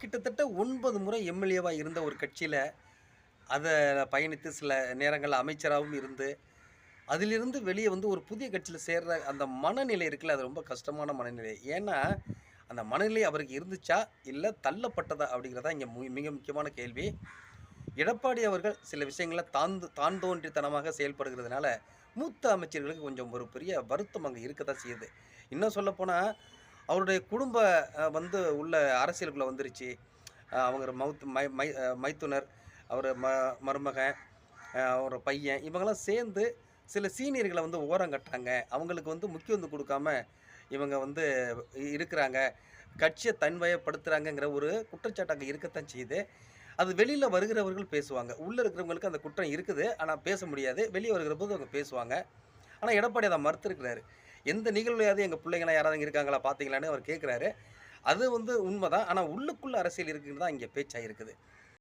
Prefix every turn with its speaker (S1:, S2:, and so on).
S1: கிட்டத்தட்ட ஒன்பது முறை எம்எல்ஏவாக இருந்த ஒரு கட்சியில் அதை பயணித்து சில நேரங்களில் அமைச்சராகவும் இருந்து அதிலிருந்து வெளியே வந்து ஒரு புதிய கட்சியில் சேர்ற அந்த மனநிலை இருக்குல்ல அது ரொம்ப கஷ்டமான மனநிலை. ஏன்னா அந்த மனநிலை அவருக்கு இருந்துச்சா இல்லை தள்ளப்பட்டதா அப்படிங்கிறதா இங்கே மிக முக்கியமான கேள்வி. எடப்பாடி அவர்கள் சில விஷயங்களை தாந்து தான் தோன்றித்தனமாக செயல்படுகிறதுனால மூத்த அமைச்சர்களுக்கு கொஞ்சம் ஒரு பெரிய வருத்தம் அங்கே இருக்க தான் செய்யுது. இன்னும் சொல்லப்போனால் அவருடைய குடும்ப வந்து உள்ள அரசியலுக்குள்ளே வந்துருச்சு. அவங்க மவுத் மை மை மைத்துனர் அவர் ம மருமகன் அவர் பையன் இவங்கெல்லாம் சேர்ந்து சில சீனியர்களை வந்து ஓரம் கட்டுறாங்க. அவங்களுக்கு வந்து முக்கியத்துவம் கொடுக்காம இவங்க வந்து இருக்கிறாங்க. கட்சியை தன்வயப்படுத்துகிறாங்கங்கிற ஒரு குற்றச்சாட்டு அங்கே இருக்கத்தான் செய்யுது. அது வெளியில் வருகிறவர்கள் பேசுவாங்க. உள்ளே இருக்கிறவங்களுக்கு அந்த குற்றம் இருக்குது. ஆனால் பேச முடியாது. வெளியே வருகிற போது அவங்க பேசுவாங்க. ஆனால் எடப்பாடி அதை மறுத்துருக்கிறாரு. எந்த நிகழ்வுலையாவது எங்கள் பிள்ளைங்களாம் யாராவது இருக்காங்களா பார்த்தீங்களான்னு அவர் கேட்குறாரு அது வந்து உண்மைதான். ஆனால் உள்ளுக்குள்ள அரசியல் இருக்குன்னு தான் இங்கே பேச்சாக இருக்குது